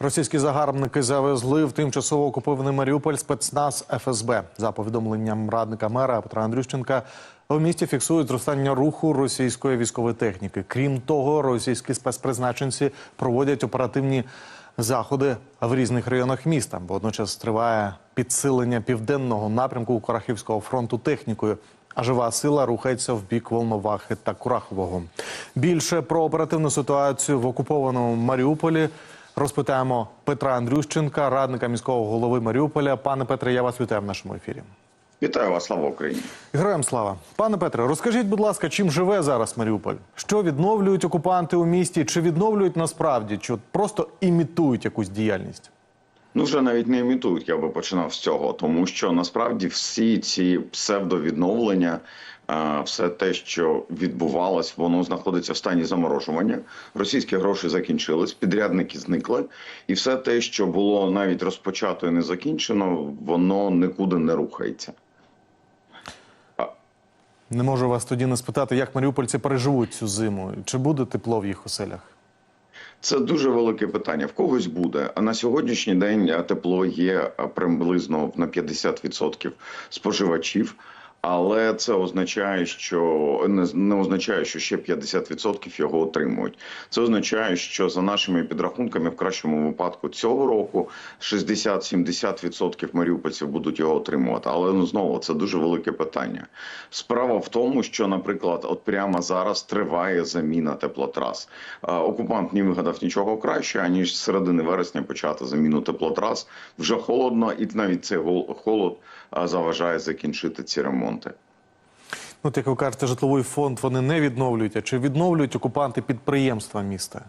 Російські загарбники завезли в тимчасово окупований Маріуполь спецназ ФСБ. За повідомленням радника мера Петра Андрющенка, в місті фіксують зростання руху російської військової техніки. Крім того, російські спецпризначенці проводять оперативні заходи в різних районах міста. Водночас триває підсилення південного напрямку Курахівського фронту технікою. А жива сила рухається в бік Волновахи та Курахового. Більше про оперативну ситуацію в окупованому Маріуполі розпитаємо Петра Андрющенка, радника міського голови Маріуполя. Пане Петре, я вас вітаю в нашому ефірі. Вітаю вас, слава Україні. Героям слава, пане Петре, розкажіть, будь ласка, чим живе зараз Маріуполь? Що відновлюють окупанти у місті? Чи відновлюють насправді, чи просто імітують якусь діяльність? Ну вже навіть не імітують, я би починав з цього, тому що насправді всі ці псевдовідновлення, е, все те, що відбувалось, воно знаходиться в стані заморожування. Російські гроші закінчились, підрядники зникли, і все те, що було навіть розпочато і не закінчено, воно нікуди не рухається. Не можу вас тоді не спитати, як маріупольці переживуть цю зиму. Чи буде тепло в їх оселях? Це дуже велике питання. В когось буде. А на сьогоднішній день е, тепло є е, приблизно на 50% споживачів. Але це означає, що не, не означає, що ще 50% його отримують. Це означає, що за нашими підрахунками, в кращому випадку цього року 60-70% маріупольців будуть його отримувати. Але ну знову це дуже велике питання. Справа в тому, що, наприклад, от прямо зараз триває заміна теплотрас. Е, Окупант не вигадав нічого краще, аніж з середини вересня почати заміну теплотрас. Вже холодно, і навіть цей холод е, заважає закінчити ці ремонти. Ну, от як ви кажете, житловий фонд вони не відновлюють, а чи відновлюють окупанти підприємства міста?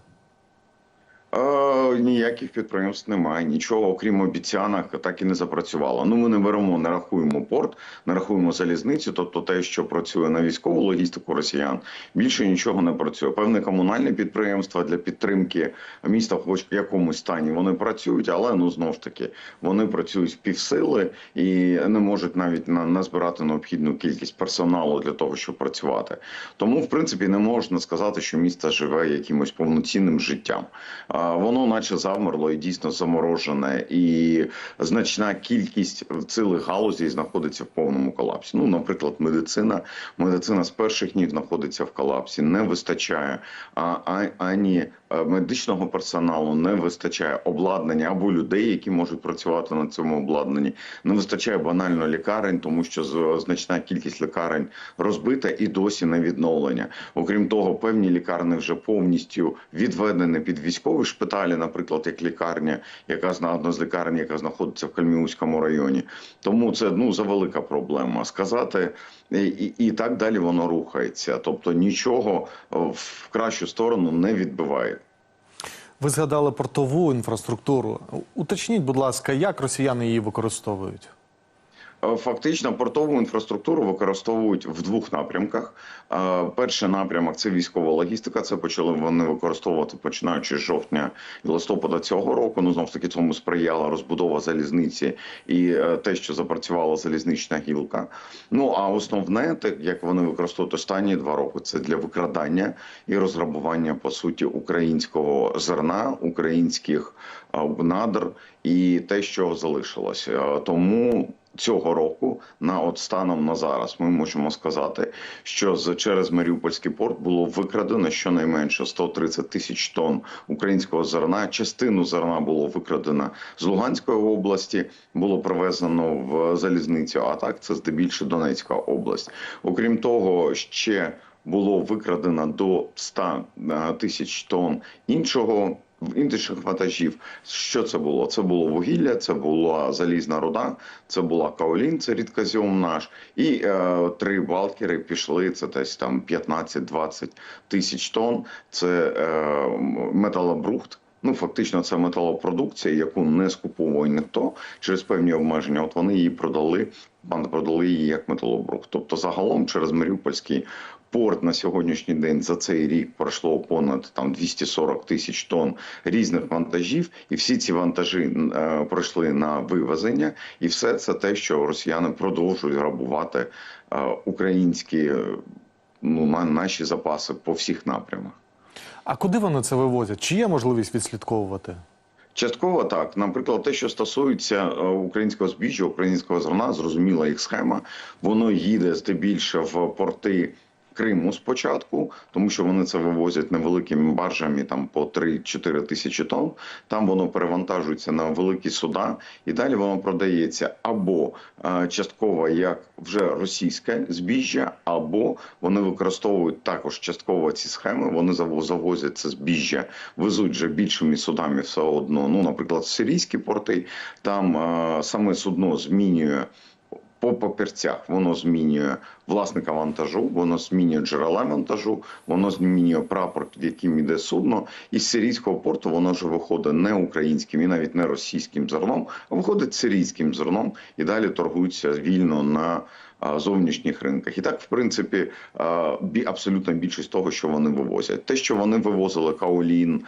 Ніяких підприємств немає, нічого окрім обіцянок так і не запрацювало. Ну ми не беремо, не рахуємо порт, не рахуємо залізницю, тобто те, що працює на військову логістику росіян, більше нічого не працює. Певне комунальні підприємства для підтримки міста, хоч в якомусь стані, вони працюють, але ну знов ж таки вони працюють в півсили і не можуть навіть на назбирати необхідну кількість персоналу для того, щоб працювати. Тому, в принципі, не можна сказати, що місто живе якимось повноцінним життям. Воно, наче завмерло і дійсно заморожене, і значна кількість цілих галузей знаходиться в повному колапсі. Ну, наприклад, медицина. Медицина з перших днів знаходиться в колапсі. Не вистачає а, а- ані е, медичного персоналу, не вистачає обладнання або людей, які можуть працювати на цьому обладнанні. Не вистачає банально лікарень, тому що значна кількість лікарень розбита і досі не відновлення. Окрім того, певні лікарні вже повністю відведені під військові шпиталі, наприклад, як лікарня, яка одна з лікарень, яка знаходиться в Кальміуському районі. Тому це ну завелика проблема. Сказати і, і, і так далі воно рухається. Тобто нічого в кращу сторону не відбиває. Ви згадали портову інфраструктуру. Уточніть, будь ласка, як росіяни її використовують? Е, Фактично портову інфраструктуру використовують в двох напрямках. Е, Перший напрямок це військова логістика. Це почали вони використовувати починаючи з жовтня і листопада цього року. Ну знову ж таки цьому сприяла розбудова залізниці і е, те, що запрацювала залізнична гілка. Ну а основне, те, як вони використовують останні два роки, це для викрадання і розграбування по суті українського зерна, українських надр і те, що залишилося. Тому цього року, на от станом на зараз, ми можемо сказати, що з через Маріупольський порт було викрадено щонайменше 130 тисяч тонн українського зерна. Частину зерна було викрадено з Луганської області, було привезено в залізницю. А так це здебільшого Донецька область. Окрім того, ще було викрадено до 100 тисяч тонн іншого інших вантажів. Що це було? Це було вугілля, це була залізна руда, це була каолін, це рідкозіум наш, і е, три балкери пішли. Це десь там 15-20 тисяч тонн. Це е, металобрухт. Ну, фактично, це металопродукція, яку не скуповує ніхто через певні обмеження. От вони її продали, банда продали її як металобрухт. Тобто, загалом через Маріупольський порт на сьогоднішній день за цей рік пройшло понад там 240 тисяч тонн різних вантажів, і всі ці вантажі е, пройшли на вивезення, і все це те, що росіяни продовжують грабувати е, українські е, ну на наші запаси по всіх напрямах. А куди вони це вивозять? Чи є можливість відслідковувати? Частково так. Наприклад, те, що стосується е, українського збіжжя, українського зерна, зрозуміла їх схема. Воно їде здебільше в порти. Криму спочатку, тому що вони це вивозять невеликими баржами там по 3-4 тисячі тонн. Там воно перевантажується на великі суда, і далі воно продається або е, частково як вже російське збіжжя, або вони використовують також частково ці схеми. Вони заво- завозять це збіжжя, везуть вже більшими судами все одно. Ну, наприклад, в сирійські порти там е, саме судно змінює. По папірцях воно змінює власника вантажу, воно змінює джерела вантажу, воно змінює прапор, під яким іде судно. Із сирійського порту воно вже виходить не українським і навіть не російським зерном, а виходить сирійським зерном і далі торгуються вільно на зовнішніх ринках. І так, в принципі, абсолютна більшість того, що вони вивозять. Те, що вони вивозили каолін,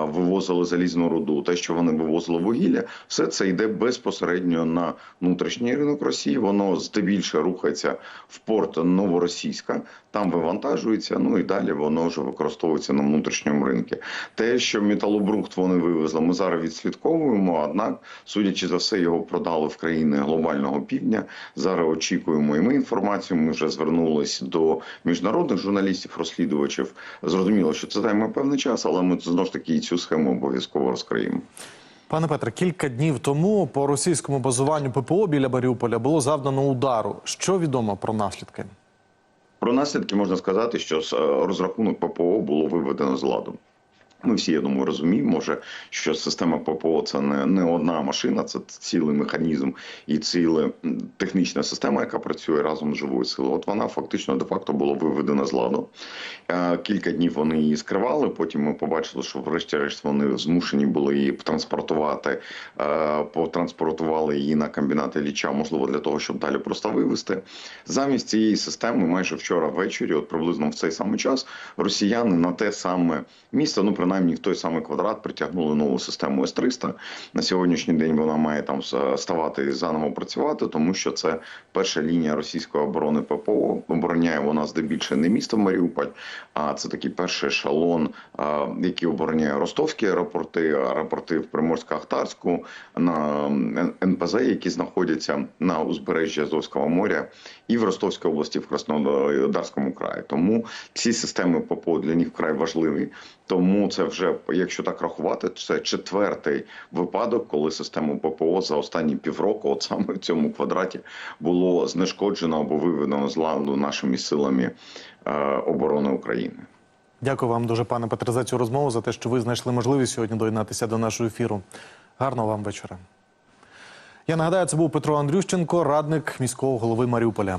вивозили залізну руду, те, що вони вивозили вугілля, все це йде безпосередньо на внутрішній ринок Росії. Воно здебільше рухається в порт Новоросійська, там вивантажується. Ну і далі воно вже використовується на внутрішньому ринку. Те, що металобрухт вони вивезли, ми зараз відслідковуємо. Однак, судячи за все, його продали в країни глобального півдня. Зараз очікуємо і ми інформацію. Ми вже звернулись до міжнародних журналістів, розслідувачів. Зрозуміло, що це займе певний час, але ми знову ж таки цю схему обов'язково розкриємо. Пане Петре, кілька днів тому по російському базуванню ППО біля Маріуполя було завдано удару. Що відомо про наслідки? Про наслідки можна сказати, що е, розрахунок ППО було виведено з ладу. Ми всі, я думаю, розуміємо, може, що система ППО це не, не одна машина, це цілий механізм і ціла технічна система, яка працює разом з живою силою. От вона фактично де-факто була виведена з ладу. Е, Кілька днів вони її скривали. Потім ми побачили, що врешті-решт вони змушені були її транспортувати, е, потранспортували її на комбінати ліча, можливо, для того, щоб далі просто вивезти. Замість цієї системи, майже вчора ввечері, от приблизно в цей самий час, росіяни на те саме місце, ну принаймні в той самий квадрат, притягнули нову систему С-300. На сьогоднішній день вона має там ставати і заново працювати, тому що це перша лінія російської оборони ППО. Обороняє вона здебільше не місто Маріуполь, а це такий перший ешелон, який обороняє ростовські аеропорти, аеропорти в Приморсько-Ахтарську, на НПЗ, які знаходяться на узбережжі Азовського моря, і в Ростовській області, в Краснодарському краї. Тому ці системи ППО для них вкрай важливі. Тому це вже, якщо так рахувати, це четвертий випадок, коли систему ППО за останні півроку, от саме в цьому квадраті, було знешкоджено або виведено з ладу нашими силами е, оборони України. Дякую вам дуже, пане Петре, за цю розмову, за те, що ви знайшли можливість сьогодні доєднатися до нашого ефіру. Гарного вам вечора. Я нагадаю, це був Петро Андрющенко, радник міського голови Маріуполя.